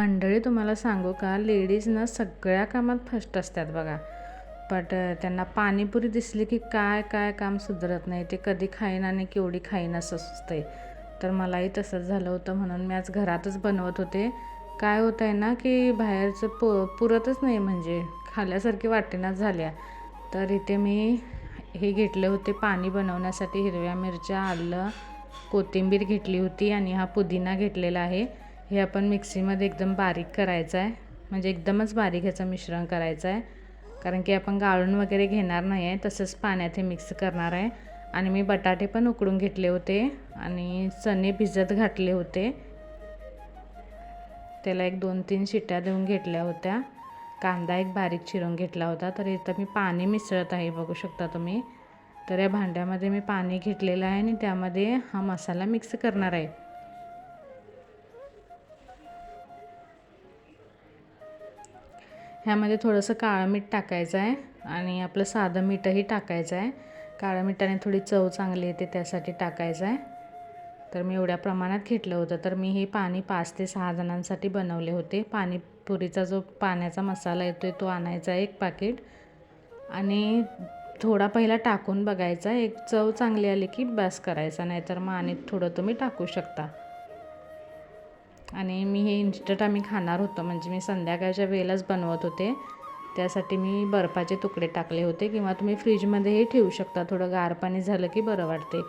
मंडळी तुम्हाला सांगू का? लेडीजना सगळ्या कामात फर्स्ट असतात बघा. बट त्यांना पाणीपुरी दिसली की काय काय काम सुधरत नाही. ते कधी खाईन आणि केवढी खाईन असं सुचतंय. तर मलाही तसंच झालं होतं म्हणून मी आज घरातच बनवत होते. काय होत आहे ना की बाहेरचं प पुरतच नाही म्हणजे. खाल्ल्यासारखी वाटेनाच झाल्या. तर इथे मी हे घेतले होते पाणी बनवण्यासाठी. हिरव्या मिरच्या आलं कोथिंबीर घेतली होती आणि हा पुदिना घेतलेला आहे. हे आपण मिक्सीमध्ये एकदम बारीक करायचं आहे. म्हणजे एकदमच बारीक ह्याचं मिश्रण करायचं आहे. कारण की आपण गाळून वगैरे घेणार नाही आहे तसंच पाण्यात हे मिक्स करणार आहे. आणि मी बटाटे पण उकडून घेतले होते आणि चणे भिजत घातले होते. त्याला एक दोन तीन शिट्ट्या देऊन घेतल्या होत्या. कांदा एक बारीक चिरून घेतला होता. तर इथं मी पाणी मिसळत आहे बघू शकता तुम्ही. तर या भांड्यामध्ये मी पाणी घेतलेलं आहे आणि त्यामध्ये हा मसाला मिक्स करणार आहे. ह्यामध्ये थोडंसं काळं मीठ टाकायचं आहे आणि आपलं साधं मीठही टाकायचं आहे. काळं मिठाने थोडी चव चांगली येते त्यासाठी टाकायचं आहे. तर मी एवढ्या प्रमाणात घेतलं होतं. तर मी हे पाणी पाच ते सहा जणांसाठी बनवले होते. पाणीपुरीचा जो पाण्याचा मसाला येतो तो आणायचा एक पाकिट. आणि थोडा पहिला टाकून बघायचा. एक चव चांगली आली की बस करायचा. नाहीतर मग आणि थोडं तुम्ही टाकू शकता. आणि मी हे इन्स्टंट आम्ही खाणार होतो. म्हणजे मी संध्याकाळच्या वेळेलाच बनवत होते. त्यासाठी मी बर्फाचे तुकडे टाकले होते किंवा तुम्ही फ्रीजमध्येही ठेवू शकता. थोडं गार पाणी झालं की बरं वाटते.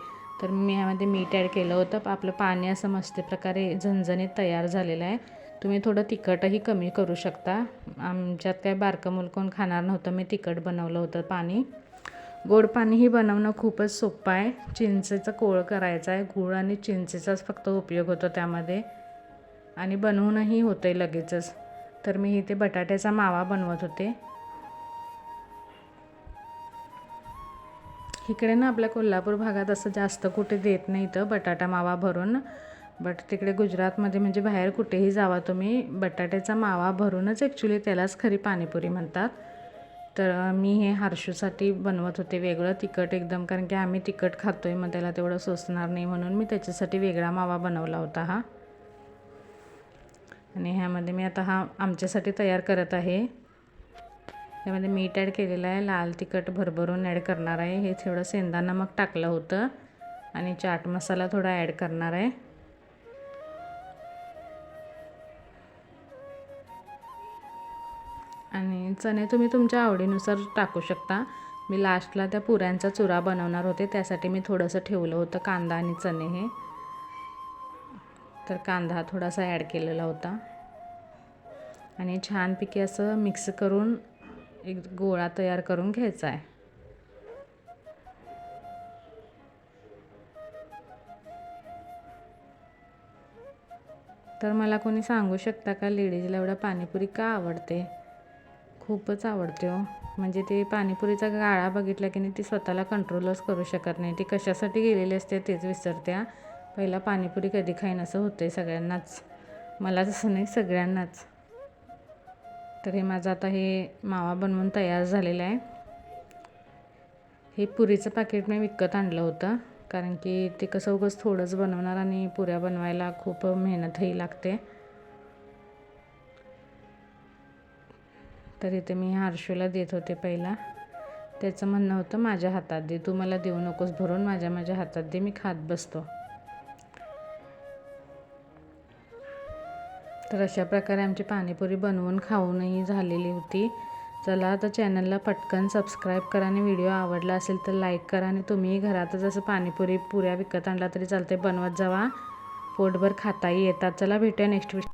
तर मी ह्यामध्ये मीठ ॲड केलं होतं. आपलं पाणी असं मस्त प्रकारे झणझणीत तयार झालेलं आहे. तुम्ही थोडं तिखटही कमी करू शकता. आमच्यात काय बारकं मुल कोण खाणार नव्हतं. मी तिखट बनवलं होतं पाणी. गोड पाणीही बनवणं खूपच सोपं आहे. चिंचेचं कोळ करायचं आहे. गूळ आणि चिंचेचाच फक्त उपयोग होतो त्यामध्ये. आणि बनवूनही होतं आहे लगेचच. तर मी इथे बटाट्याचा मावा बनवत होते. इकडे ना आपल्या कोल्हापूर भागात असं जास्त कुठे देत नाही तर बटाटा मावा भरून. बट तिकडे गुजरातमध्ये म्हणजे बाहेर कुठेही जावा तुम्ही बटाट्याचा मावा भरूनच ॲक्च्युली त्यालाच खरी पाणीपुरी म्हणतात. तर मी हे हारशूसाठी बनवत होते वेगळं तिखट एकदम कारण की आम्ही तिखट खातो आहे मग त्याला तेवढं सोसणार नाही म्हणून मी त्याच्यासाठी वेगळा मावा बनवला होता हा. आणि ह्यामध्ये मी आता हा आमच्यासाठी तयार करत आहे. त्यामध्ये मीठ ॲड केलेलं आहे. लाल तिखट भरभरून ॲड करणार आहे. हे थोडं सेंदा नमक टाकलं होतं. आणि चाट मसाला थोडा ॲड करणार आहे. आणि चणे तुम्ही तुमच्या आवडीनुसार टाकू शकता. मी लास्टला त्या पुऱ्यांचा चुरा बनवणार होते. त्यासाठी मी थोडंसं ठेवलं होतं कांदा आणि चणे हे. तर कांदा थोडासा ॲड केलेला होता. आणि छानपैकी असं मिक्स करून एक गोळा तयार करून घ्यायचा आहे. तर मला कोणी सांगू शकता का लेडीजला एवढा पाणीपुरी का आवडते? खूपच आवडते हो. म्हणजे ते पाणीपुरीचा गाळा बघितला की नाही ती स्वतःला कंट्रोलच करू शकत नाही. ती कशासाठी गेलेली असते तेच विसरत्या पहिला पाणीपुरी कधी खाईन असं होतं आहे सगळ्यांनाच. मला तसं नाही सगळ्यांनाच. तर हे माझं आता हे मावा बनवून तयार झालेलं आहे. हे पुरीचं पाकिट मी विकत आणलं होतं कारण की ते कसं उगंच थोडंच बनवणार आणि पुऱ्या बनवायला खूप मेहनतही लागते. तर इथे मी हर्षूला देत होते पहिला. त्याचं म्हणणं होतं माझ्या हातात दे तू मला देऊ नकोस भरून माझ्या माझ्या हातात दे मी खात बसतो. तर अशा प्रकारे आमची पाणीपुरी बनवून खाऊनही झालेली होती. चला आता चॅनलला पटकन सबस्क्राईब करा आणि व्हिडिओ आवडला असेल तर लाईक करा आणि तुम्ही घरातच असं पाणीपुरी पुऱ्या विकत आणला तरी चालते बनवत जावा. पोटभर खाताही येतात. चला भेटूया नेक्स्ट